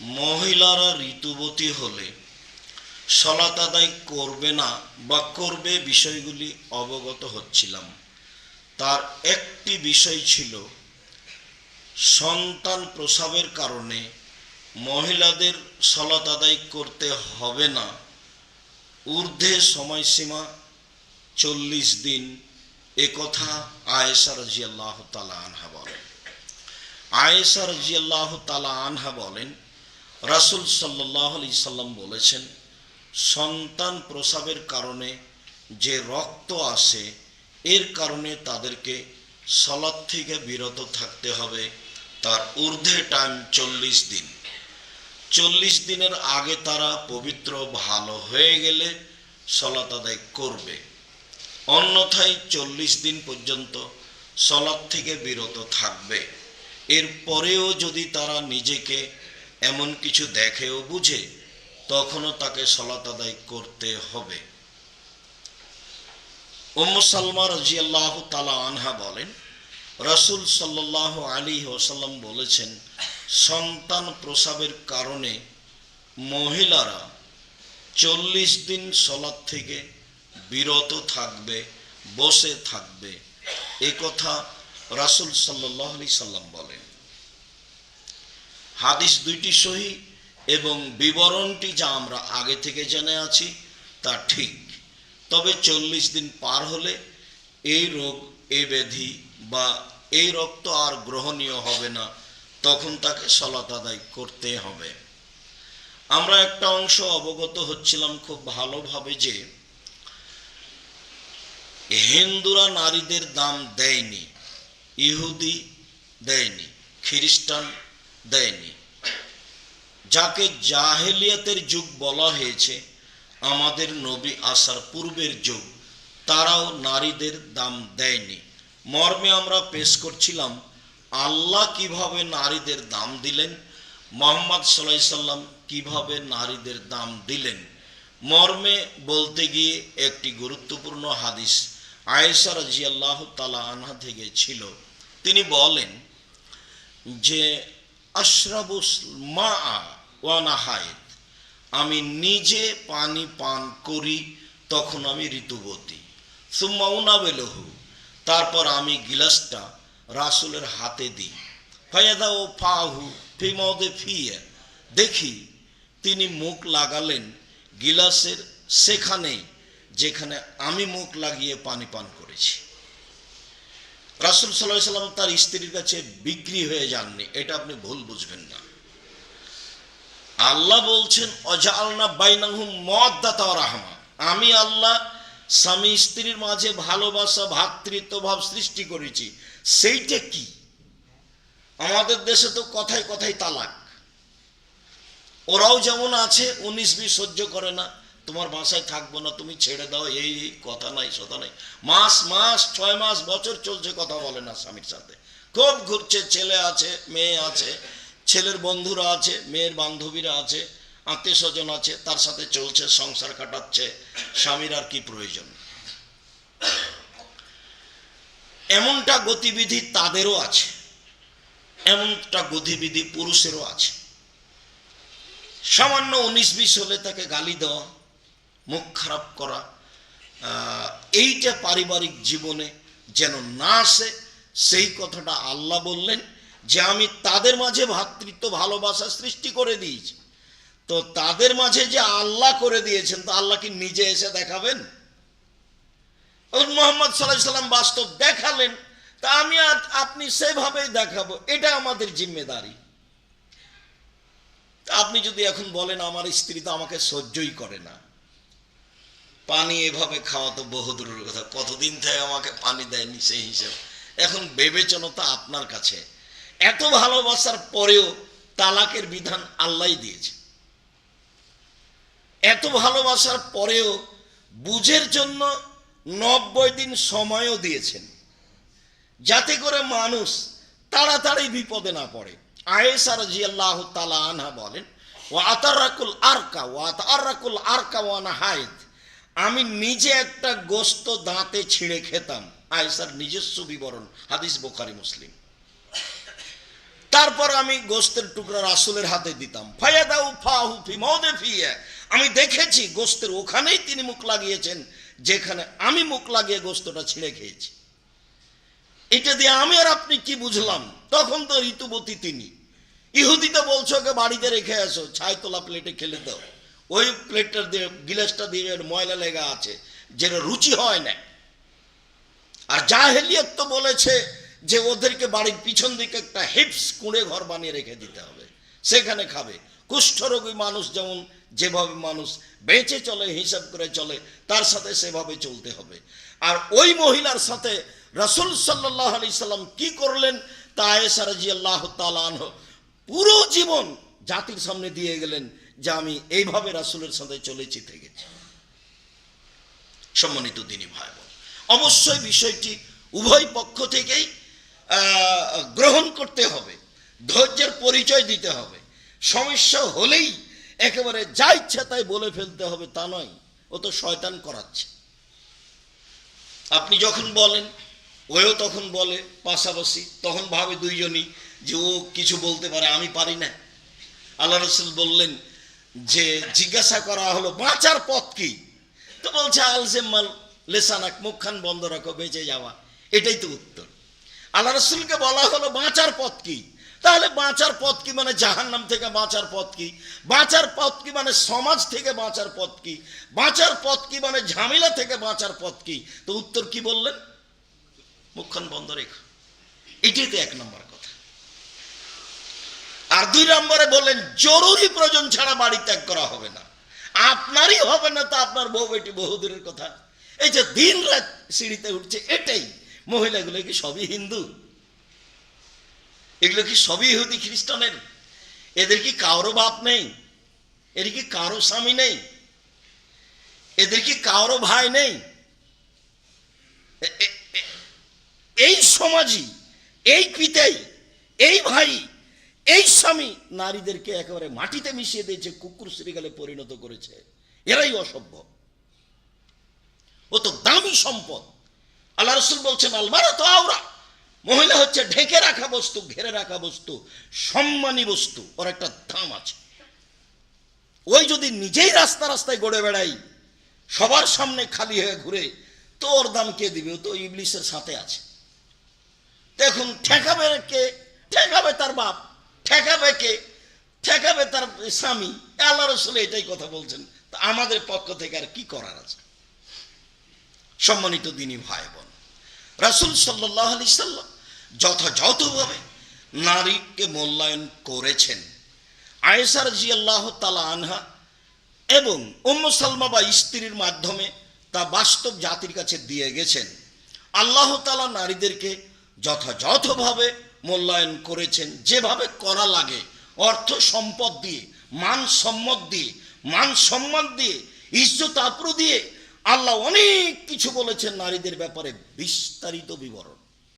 মহিলারা ঋতুবতী হলে সলাত আদায় করবে না বা করবে বিষয়গুলি অবগত হচ্ছিলাম। তার একটি বিষয় ছিল, সন্তান প্রসবের কারণে মহিলাদের সলাত আদায় করতে হবে না। ঊর্ধ্বে সময়সীমা চল্লিশ দিন, এ কথা আয়েশা রাজিয়াল্লাহ তালা আনহা বলেন। আয়েশা রাজিয়াল্লাহ তালা আনহা বলেন রাসুল সাল্লাহ আলি সাল্লাম বলেছেন, সন্তান প্রসাবের কারণে যে রক্ত আসে, এর কারণে তাদেরকে সলাদ থেকে বিরত থাকতে হবে। তার ঊর্ধ্বে টাইম চল্লিশ দিন। চল্লিশ দিনের আগে তারা পবিত্র, ভালো হয়ে গেলে সলাত আদায় করবে। অন্যথায় চল্লিশ দিন পর্যন্ত সলাদ থেকে বিরত থাকবে। এর পরেও যদি তারা নিজেকে এমন কিছু দেখে ও বুঝে, তখনও তাকে সলাত আদায় করতে হবে। উম্মু সালমা রাজিয়াল্লাহ তালা আনহা বলেন, রাসূল সাল্লাহ আলী ওসাল্লাম বলেছেন, সন্তান প্রসাবের কারণে মহিলারা চল্লিশ দিন সলাদ থেকে বিরত থাকবে, বসে থাকবে। এ কথা রাসূল সাল্লাহ আলি সাল্লাম বলেন। হাদিস দুইটি সহি এবং বিবরণটি যা আমরা আগে থেকে জেনে আছি, তা ঠিক। তবে চল্লিশ দিন পার হলে এই রোগ এ ব্যাধি বা এই রক্ত আর গ্রহণীয় হবে না, তখন তাকে সলাত আদায় করতে হবে। আমরা একটা অংশ অবগত হচ্ছিলাম খুব ভালোভাবে যে হিন্দুরা নারীদের দাম দেয়নি, ইহুদি দেয়নি, খ্রিস্টান দেয়নি। যাকে জাহেলিয়াতের যুগ বলা হয়েছে, আমাদের নবী আসার পূর্বের যুগ, তারাও নারীদের দাম দেয়নি। মর্মে আমরা পেশ করছিলাম, আল্লাহ কীভাবে নারীদের দাম দিলেন, মোহাম্মদ সাল্লাহ সাল্লাম কীভাবে নারীদের দাম দিলেন? মর্মে বলতে গিয়ে একটি গুরুত্বপূর্ণ হাদিস আয়েশা রাজি আল্লাহ তালা আনহা থেকে ছিল। তিনি বলেন যে আশরাবুস মা ওয়ানা আমি নিজে পানি পান করি, তখন আমি ঋতুবতী। সুম্মা উনাবেলহু, তারপর আমি গিলাসটা রাসুলের হাতে দিই। ফায়াদা ও ফাহু ফিমদে ফিয়ে। দেখি, তিনি মুখ লাগালেন গিলাসের সেখানে যেখানে আমি মুখ লাগিয়ে পানি পান করেছি। রাসুল সাল্লাহ সাল্লাম তার স্ত্রীর কাছে বিক্রি হয়ে যাননি। এটা আপনি ভুল বুঝবেন না। আল্লাহ বলছেন অজালনা বাইনাহুম মদ্দাতা রাহমা। আমি আল্লাহ স্বামী স্ত্রীর মাঝে ভালোবাসা, ভাতৃত্ব, ভাব সৃষ্টি করেছি। সেইটা কি? আমাদের দেশে তো কথায় কথায় তালাক। ওরাও যেমন আছে, উনিশ বিশ সহ্য করে না। তোমার বাসায় থাকব না, তুমি ছেড়ে দাও, এই কথা নাই, সতা নাই। মাস মাস, ছয় মাস, বছর চলছে, কথা বলে না স্বামীর সাথে। খুব ঘুরছে, ছেলে আছে, মেয়ে আছে, ছেলের বন্ধুরা আছে, মেয়ের বান্ধবীরা আছে আত্মীয় স্বজন আছে, তার সাথে চলছে, সংসার কাটাচ্ছে, স্বামীর আর কি প্রয়োজন? এমনটা গতিবিধি তাদেরও আছে, এমনটা গতিবিধি পুরুষেরও আছে। সামান্য উনিশ বিশ হলে তাকে গালি দেওয়া মুখ খারাপ করা এইটা পারিবারিক জীবনে যেন না আসে, সেই কথাটা আল্লাহ বললেন যে আমি তাদের মাঝে ভ্রাতৃত্ব ভালোবাসা সৃষ্টি করে দিয়েছি। তো তাদের মাঝে যে আল্লাহ করে দিয়েছেন, তো আল্লাহ কি নিজে এসে দেখাবেন? মোহাম্মদ সাল্লাহ সাল্লাম বাস্তব দেখালেন, তা আমি আর আপনি সেভাবেই দেখাবো, এটা আমাদের জিম্মেদারি। আপনি যদি এখন বলেন, আমার স্ত্রী তো আমাকে সহ্যই করে না। পানি এভাবে খাওয়া তো বহু দূরের কথা। কতদিন থেকে আমাকে পানি দেয়নি সেই হিসেবে। এখন বিবেচনা আপনার কাছে। এত ভালোবাসার পরেও তালাকের বিধান আল্লাহ দিয়েছে। এত ভালোবাসার পরেও বুঝের জন্য নব্বই দিন সময়ও দিয়েছেন। যাতে করে মানুষ তাড়াতাড়ি বিপদে না পড়ে। আয়েসার জিয়াল্লাহ তালা আনহা বলেন ও আতারাকুল আরকা ও আতারাকুল আরকা ওয়ানা হায়েদ আমি নিজে একটা গোস্ত দাঁতে ছিঁড়ে খেতাম। আয়েসার নিজস্ব বিবরণ, হাদিস বোখারি, মুসলিম। তারপর আমি গোস্তের টুকরা রাসুলের হাতে দিতাম। মদে আমি দেখেছি গোস্তের ওখানেই তিনি মুখ লাগিয়েছেন, যেখানে আমি মুখ লাগিয়ে গোস্তটা ছিঁড়ে খেয়েছি। এটা দিয়ে আমি আর আপনি কি বুঝলাম? তখন তো ঋতুবতী তিনি। ইহুদি তো বলছো ওকে বাড়িতে রেখে আসো, ছাই তোলা প্লেটে খেলে দাও। ওই প্লেটটা দিয়ে, গিলাসটা দিয়ে ময়লা লেগা আছে যেটা রুচি হয় না। আর জাহেলিয়ত তো বলেছে যে ওদেরকে বাড়ির পিছন দিকে একটা হিপস কুঁড়ে ঘর বানিয়ে রেখে দিতে হবে। সেখানে খাবে। কুষ্ঠরোগী মানুষ যেমন যেভাবে মানুষ বেঁচে চলে, হিসাব করে চলে, তার সাথে সেভাবে চলতে হবে। আর ওই মহিলার সাথে রসুল সাল্লাহ আলি সাল্লাম কি করলেন? তা এসারাজি আল্লাহ তালান পুরো জীবন জাতির সামনে দিয়ে গেলেন। যে আমি এইভাবে রাসুলের সাথে চলেছি থেকেছি সম্মানিত দিনী ভাই বোন অবশ্যই বিষয়টি উভয় পক্ষ থেকেই গ্রহণ করতে হবে, ধৈর্যের পরিচয় দিতে হবে। সমস্যা হলেই একেবারে যা ইচ্ছা তাই বলে ফেলতে হবে, তা নয়, ও তো শয়তান করাচ্ছে। আপনি যখন বলেন ওও তখন বলে পাশাপাশি, তখন ভাবে দুইজনই যে ও কিছু বলতে পারে, আমি পারি না। আল্লাহ রসুল বললেন যে জিজ্ঞাসা করা হলো, বাঁচার পথ কি? তো বলছে আলজেম্মাল লেসানাক, মুখখান বন্ধ রাখো, বেঁচে যাওয়া। এটাই তো উত্তর। আল্লাহ রসুলকে বলা হলো, বাঁচার পথ কি? তাহলে বাঁচার পথ কি মানে জাহান্নাম থেকে বাঁচার পথ কি? বাঁচার পথ কি মানে সমাজ থেকে বাঁচার পথ কি? বাঁচার পথ কি মানে ঝামেলা থেকে বাঁচার পথ কি? তো উত্তর কি বললেন? মুখখান বন্ধ রেখো। এটাই তো এক নম্বর। আর দুই নম্বরে বললেন, জরুরি প্রয়োজন ছাড়া বাড়ি ত্যাগ করা হবে না। আপনারই হবে না তো আপনার বউ বেটি বহুদূরের কথা। এই যে দিন রাত সিঁড়িতে উঠছে, এটাই। মহিলাগুলো কি সবই হিন্দু? এগুলো কি সবই ইহুদি খ্রিস্টানের? এদের কি কারও বাপ নেই? এদের কি কারও স্বামী নেই? এদের কি কারও ভাই নেই? এই সমাজই, এই পিতাই, এই ভাই এই স্বামী নারীদেরকে একেবারে মাটিতে মিশিয়ে দিয়েছে কুকুর শ্রীগালে পরিণত করেছে, এরাই অসভ্য। ও তো দামি সম্পদ। আল্লাহ রসুল বলছেন আলমারা তো আওরা। মহিলা হচ্ছে ঢেকে রাখা বস্তু, ঘেরে রাখা বস্তু, সম্মানী বস্তু, ওর একটা দাম আছে। ওই যদি নিজেই রাস্তা রাস্তায় গড়ে বেড়াই, সবার সামনে খালি হয়ে ঘুরে তো ওর দাম কে দিবে? ও তো ইবলিসের সাথে আছে। দেখুন ঠেকাবে কে? ঠেকাবে তার বাপ। ঠেকাবে কে? ঠেকাবে তার স্বামী। আল্লাহ রসুল এটাই কথা বলছেন। তা আমাদের পক্ষ থেকে আর কি করার আছে? সম্মানিত দিনী ভাই বোন রাসুল সাল্লাহ আলি সাল্লাম যথাযথভাবে নারীকে মূল্যায়ন করেছেন। আয়েসার জি আল্লাহ তালা আনহা এবং উম্ম সালমা বা স্ত্রীর মাধ্যমে তা বাস্তব জাতির কাছে দিয়ে গেছেন। আল্লাহ তালা নারীদেরকে যথাযথভাবে মূল্যায়ন করেছেন। যেভাবে করা লাগে, অর্থ সম্পদ দিয়ে, মান সম্মত দিয়ে, মান সম্মান দিয়ে, ইজ্জত আপ্রু দিয়ে, আল্লাহ অনেক কিছু বলেছেন নারীদের ব্যাপারে বিস্তারিত বিবরণ।